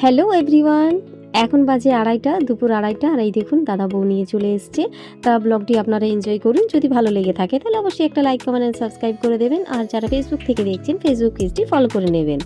Hello everyone এখন বাজে আড়াইটা, দুপুর আড়াইটা, আর এই দেখুন দাদা বউ নিয়ে চলে এসছে। তা ব্লগটি আপনারা এনজয় করুন। যদি ভালো লেগে থাকে, তাহলে অবশ্যই একটা লাইক কমেন্ট সাবস্ক্রাইব করে দেবেন। আর যারা ফেসবুক থেকে দেখছেন ফেসবুক পেজটি ফলো করে নেবেন।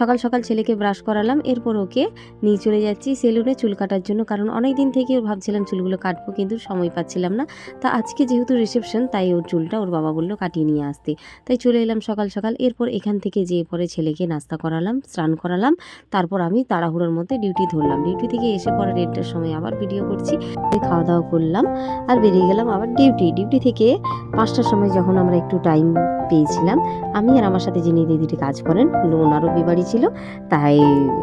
সকাল সকাল ছেলেকে ব্রাশ করালাম, এরপর ওকে নিয়ে চলে যাচ্ছি সেলুনে চুল কাটার জন্য। কারণ অনেক দিন থেকে ওর ভাবছিলাম চুলগুলো কাটবো, কিন্তু সময় পাচ্ছিলাম না। তা আজকে যেহেতু রিসেপশন তাই ওর চুলটা ওর বাবা বলল কাটিয়ে নিয়ে আসতে। তাই চলে এলাম সকাল সকাল। এরপর এখান থেকে যেয়ে পরে ছেলেকে নাস্তা করালাম, স্নান করালাম। তারপর আমি তাড়াহুড়োর মধ্যে ডিউটি ধরলাম। ডিউটি থেকে এসে পরে দেড়টার সময় আবার ভিডিও করছি। খাওয়া দাওয়া করলাম আর বেরিয়ে গেলাম আবার ডিউটি। ডিউটি থেকে পাঁচটার সময় যখন আমরা একটু টাইম পেয়েছিলাম, আমি আর আমার সাথে যিনি দিদিটি কাজ করেন ওনারও বিবাড়ি ছিল, তাই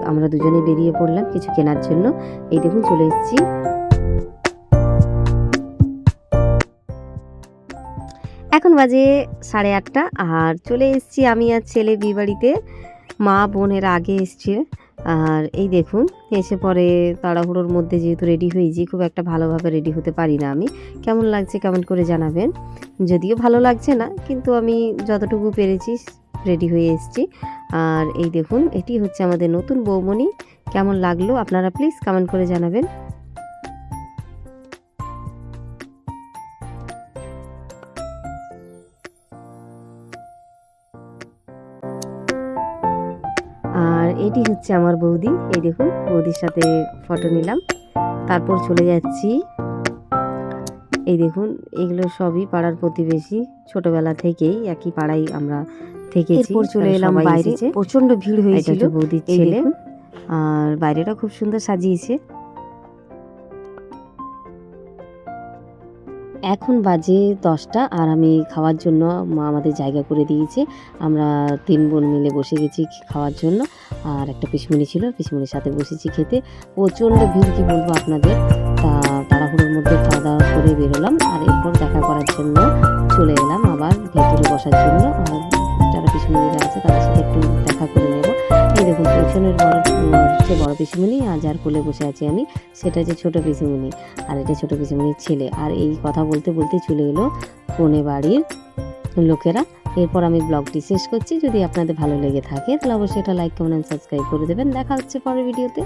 আমরা দুজনে বেরিয়ে পড়লাম কিছু কেনার জন্য। এই দেখুন, চলে এসেছি। এখন বাজে সাড়ে আটটা আর চলে এসেছি আমি আর ছেলে বিবাড়িতে মা বোনের আগে এসছে। আর এই দেখুন, এসে পরে তাড়াহুড়োর মধ্যে যেহেতু রেডি হয়েছি, খুব একটা ভালোভাবে রেডি হতে পারি না আমি। কেমন লাগছে কেমন করে জানাবেন। যদিও ভালো লাগছে না, কিন্তু আমি যতটুকু পেরেছি রেডি হয়ে এসেছি। আর এই দেখুন, এটি হচ্ছে আমাদের নতুন বৌমণি। কেমন লাগল আপনারা প্লিজ কমেন্ট করে জানাবেন। এটি হচ্ছে আমার বৌদি। এই দেখুন বৌদির সাথে ফটো নিলাম। তারপর চলে যাচ্ছি। এই দেখুন এগুলো সবই পাড়ার প্রতিবেশী। ছোটবেলা থেকেই একই পাড়ায় আমরা থেকেছি। এরপর চলে এলাম বাইরে। প্রচণ্ড ভিড় হয়েছিল। বৌদির ছেলে। আর বাইরেটা খুব সুন্দর সাজিয়েছে। এখন বাজে দশটা আর আমি খাওয়ার জন্য মা আমাদের জায়গা করে দিয়েছে। আমরা তিন বোন মিলে বসে গেছি খাওয়ার জন্য। আর একটা পিসমুনি ছিল পিসমুনির সাথে বসেছি খেতে। প্রচণ্ড ভিড়, কি বলব আপনাদের? তা তাড়াহুড়োর মধ্যে খাওয়া দাওয়া করে বেরোলাম। আর এরপর দেখা করার জন্য চলে এলাম আবার ভেতরে বসার জন্য। আর দেখুন, পেছনের বড় হচ্ছে বড় পিসিমণি আর যার কোলে বসে আছি আমি, সেটা হচ্ছে ছোট পিসিমণি আর এটা ছোট পিসিমণির ছেলে। আর এই কথা বলতে বলতে চলে এলো কোনে বাড়ির লোকেরা। এরপর আমি ব্লগটি শেষ করছি। যদি আপনাদের ভালো লেগে থাকে, তাহলে অবশ্যই এটা লাইক কমেন্ট সাবস্ক্রাইব করে দেবেন। দেখা হচ্ছে পরের ভিডিওতে।